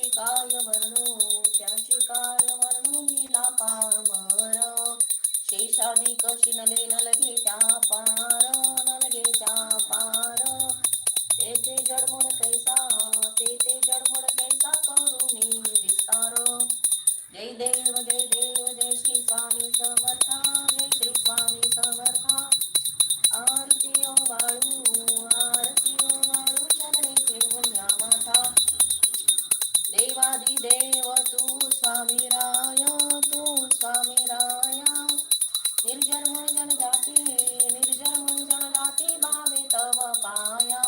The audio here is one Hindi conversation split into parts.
त्याची काय वर्णो त्याची काय वर्णू लीला पामर शेषाधिक शिनले नलगे त्या पा देवादिदेव तू स्वामी राय तू स्वामी राय निर्जन निर्जन जाती निर्जन निर्जन जाती भावे तव पाया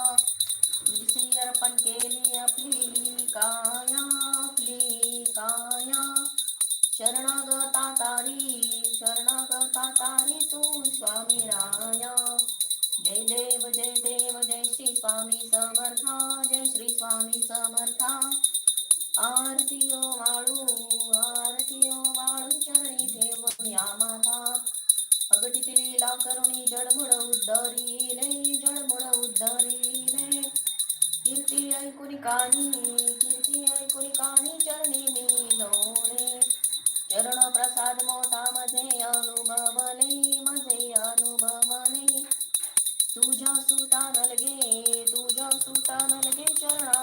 तुझी अर्पण केली आपली काया आपली काया शरणागता तारी शरणागता तारी तू स्वामी राया जय देव जय देव, जय श्री स्वामी समर्था, जय श्री स्वामी समर्था। આરતીઓ વાળું આરતીઓ વાળું ચરણી દેવયા માતા. અગટી પેલીલા કરુણી જળમળ ઉદ્ધરી લે, જળમળ ઉદ્ધરી લે. કીર્તિ આઈ કાની કીર્તિ આઈ કાની ચરણી ની ચરણ પ્રસાદ મોતા મજે અનુભવ લે, મજે અનુભવ લે. તુજા સુતા નલગે, તુજા સુતા નલગે ચરણા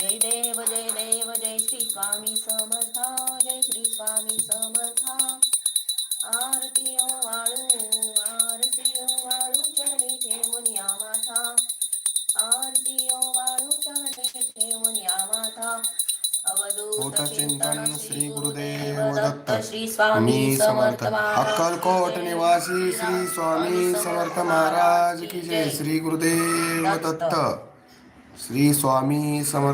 जय देव जय देव जय श्री स्वामी समर्था जय श्री स्वामी समर्था। आरती ओ वाळू आरती ओ वाळू चरणी ठेवून या माथा। आरती ओ वाळू चरणी ठेवून या माथा। अवधूत चिंतन श्री गुरुदेव दत्त स्वामी समर्थ। अक्कलकोट निवासी श्री स्वामी समर्थ। महाराज की जय। श्री गुरुदेव दत्त। श्री स्वामी समर्थ।